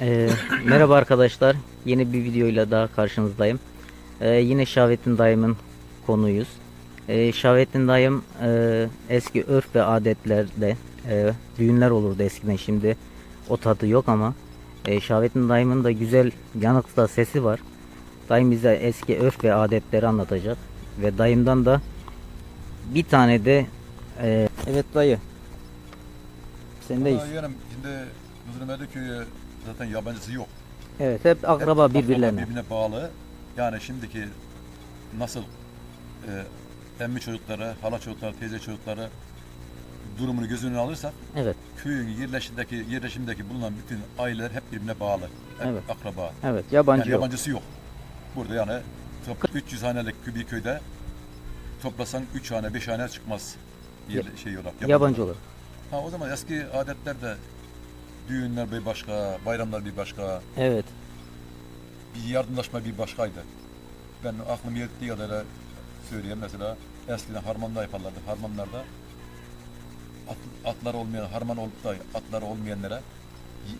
Ee, merhaba arkadaşlar. Yeni bir videoyla daha karşınızdayım. Ee, yine Şavettin dayımın konuyuz. Ee, Şavettin dayım e, eski örf ve adetlerde e, düğünler olurdu eskiden şimdi o tadı yok ama e, Şavettin dayımın da güzel yanıkta sesi var. Dayım bize eski örf ve adetleri anlatacak ve dayımdan da bir tane de e, evet dayı sendeyiz. Yeğenim şimdi Mızırmede köyü zaten yabancısı yok. Evet hep akraba Hep birbirlerine. birbirine bağlı. Yani şimdiki nasıl e, emmi çocukları, hala çocukları, teyze çocukları durumunu göz önüne alırsak Evet. köyün yerleşimdeki, yerleşimdeki bulunan bütün aileler hep birbirine bağlı. Hep Evet. akraba. Evet yabancı Yani yok. yabancısı yok. Burada yani top- 300 hanelik bir köyde toplasan 3 hane 5 hane çıkmaz. Yer, şey olarak. Yabancı olur. Ha o zaman eski adetlerde düğünler bir başka, bayramlar bir başka, Evet. bir yardımlaşma bir başkaydı. Ben aklım yettiği kadar söyleyeyim mesela eskiden harmanda yaparlardı. Harmanlarda at, atlar olmayan, harman olup da atlar olmayanlara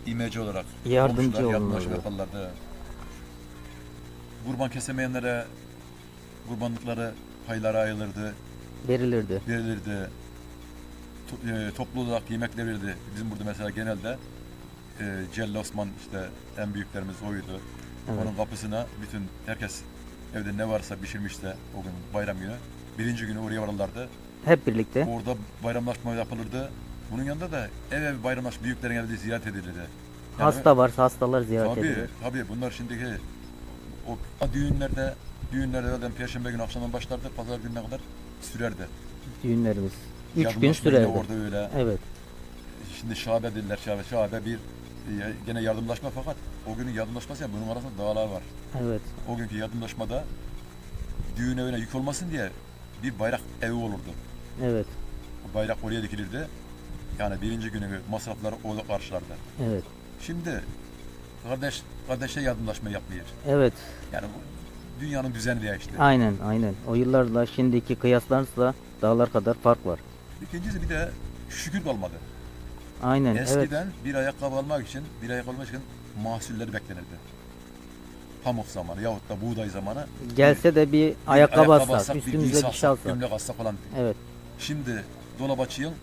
y- imece olarak Yardımcı komşular yardımlaşma yaparlardı. Kurban kesemeyenlere kurbanlıkları paylara ayrılırdı, Verilirdi. verilirdi. To- e, toplu olarak yemekler verildi. Bizim burada mesela genelde e, Celil Osman işte en büyüklerimiz oydu. Evet. Onun kapısına bütün herkes evde ne varsa pişirmişse o gün bayram günü. Birinci günü oraya varırlardı. Hep birlikte. Orada bayramlaşma yapılırdı. Bunun yanında da ev ev bayramlaş büyüklerin evde ziyaret edilirdi. Yani- Hasta varsa hastalar ziyaret Tabii, edilir. tabii bunlar şimdiki o düğünlerde düğünlerde zaten perşembe günü akşamdan başlardı pazar gününe kadar sürerdi. Düğünlerimiz. Üç gün sürerdi. Orada öyle. Evet. Şimdi şabe dediler şabe. Şabe bir e, gene yardımlaşma fakat o günün yardımlaşması yani bunun arasında dağlar var. Evet. O günkü yardımlaşmada düğün evine yük olmasın diye bir bayrak evi olurdu. Evet. O bayrak oraya dikilirdi. Yani birinci günü masrafları o karşılardı. Evet. Şimdi kardeş kardeşe yardımlaşma yapmıyor. Evet. Yani bu dünyanın düzeni değişti. Aynen aynen. O yıllarla şimdiki kıyaslarsa dağlar kadar fark var. İkincisi bir de şükür kalmadı. Aynen. Evet. Eskiden bir ayakkabı almak için, bir ayakkabı almak için mahsulleri beklenirdi. Pamuk zamanı yahut da buğday zamanı. Gelse de bir bir ayakkabı alsak, üstümüze bir şey alsak. gömlek alsak falan. Evet. Şimdi dolap açıyorsun,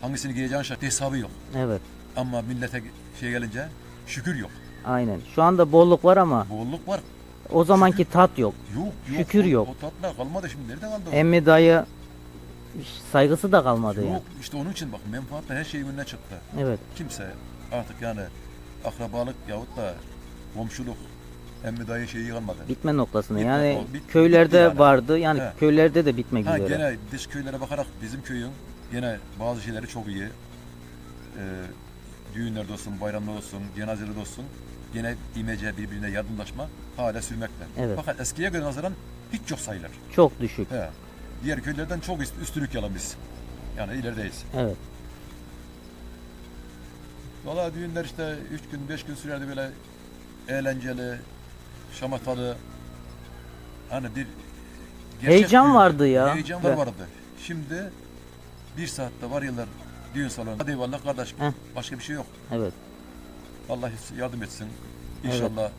hangisini giyeceğin şart hesabı yok. Evet. Ama millete şey gelince şükür yok. Aynen. Şu anda bolluk var ama Bolluk var. o zamanki tat yok. Yok, yok. Şükür o, yok. O tatlar kalmadı şimdi. Nerede kaldı o? Emmi dayı saygısı da kalmadı yok. yani. İşte onun için bak menfaatler her şey önüne çıktı. Evet. Kimse artık yani akrabalık yahut da komşuluk emmi dayı şeyi kalmadı. Bitme noktasına. Bitme, Yani o bit- bitti köylerde yani. vardı. Yani He. köylerde de bitmek Ha üzere. gene dış köylere bakarak bizim köyün gene bazı şeyleri çok iyi. Ee, düğünlerde olsun, bayramlarda olsun, cenazelerde olsun gene imece birbirine yardımlaşma hala sürmekte. Evet. Fakat eskiye göre nazaran hiç yok sayılır. Çok düşük. He. Diğer köylerden çok üst- üstünlük yalan biz. Yani ilerideyiz. Evet. Valla düğünler işte 3 gün 5 gün sürerdi böyle eğlenceli, şamatalı. Hani bir gerçek Heyecan düğün- vardı ya. Heyecan var Ve- vardı. Şimdi bir saatte varıyorlar düğün salonu. Hadi eyvallah kardeş. Heh. Başka bir şey yok. Evet. Allah yardım etsin. İnşallah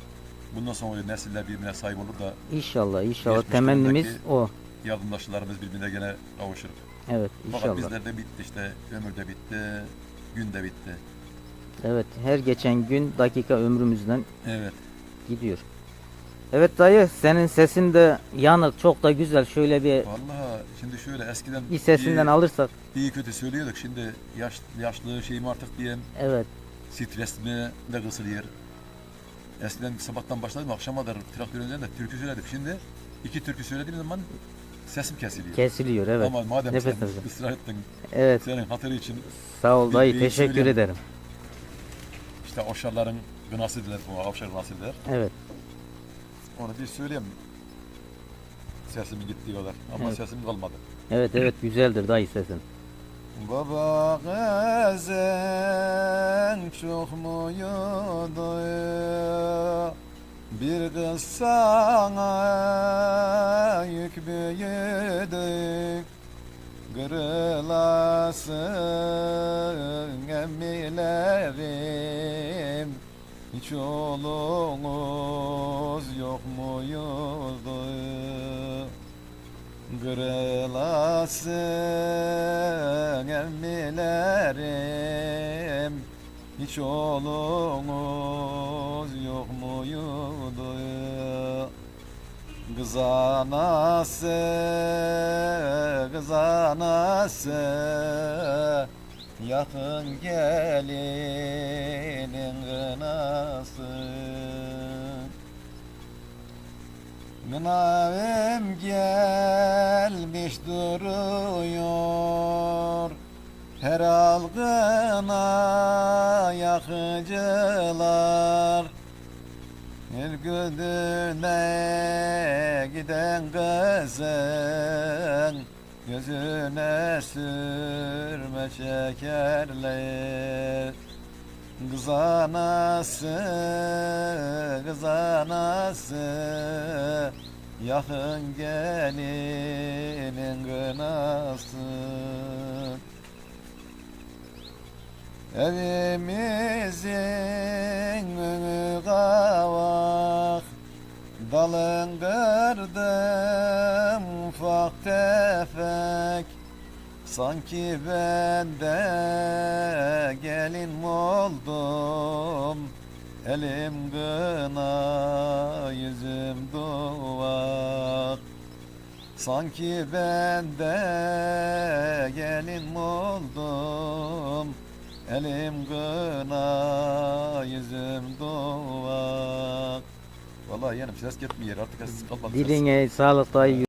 bundan sonra nesiller birbirine sahip olur da İnşallah inşallah Geçmiş temennimiz o. yardımlaşmalarımız birbirine gene kavuşur. Evet Fakat inşallah. bizlerde bitti işte. Ömür de bitti. Gün de bitti. Evet her geçen gün dakika ömrümüzden Evet. gidiyor. Evet dayı senin sesin de yanık çok da güzel. Şöyle bir Vallahi şimdi şöyle eskiden bir sesinden iyi, alırsak. iyi kötü söylüyorduk. Şimdi yaş, yaşlı şeyim artık diyeyim. Evet. Stres mi de kısılıyor. Eskiden sabahtan başladım akşama kadar traktörün üzerinde türkü söyledim. Şimdi iki türkü söylediğim zaman sesim kesiliyor. Kesiliyor evet. Ama madem Nefes sen nefese. ısrar ettin Evet. senin hatırı için Sağ ol dayı teşekkür söyleyeyim. ederim. işte oşarların gınası diler bu avşar gınası diler. Evet. Onu bir söyleyeyim. Sesimin gittiği kadar. Ama Evet. sesim kalmadı. Evet evet güzeldir dayı sesin. Baba gezen çok muydu Bir kız sana yük büyüdük Kırılasın emmilerim Hiç oğlunuz yok muydu? Kırılasın emmilerim Hiç oğlunuz yok muydu? Kız anası, kız anası Yakın gelinin kınası Mınavim gelmiş duruyor. Her algına yakıcılar güdüne giden kızın Gözüne sürme şekerler. Kız anası, kız anası Yakın gelinin kınası. Evimizin önü Dalın kırdım ufak tefek. Sanki ben de gelin oldum? Elim gına yüzüm duvak. Sanki ben de gelin oldum? Elim gına yüzüm duvak Vallahi yeğenim ses gitmiyor artık ses kalmadı. Diline sağlık dayı.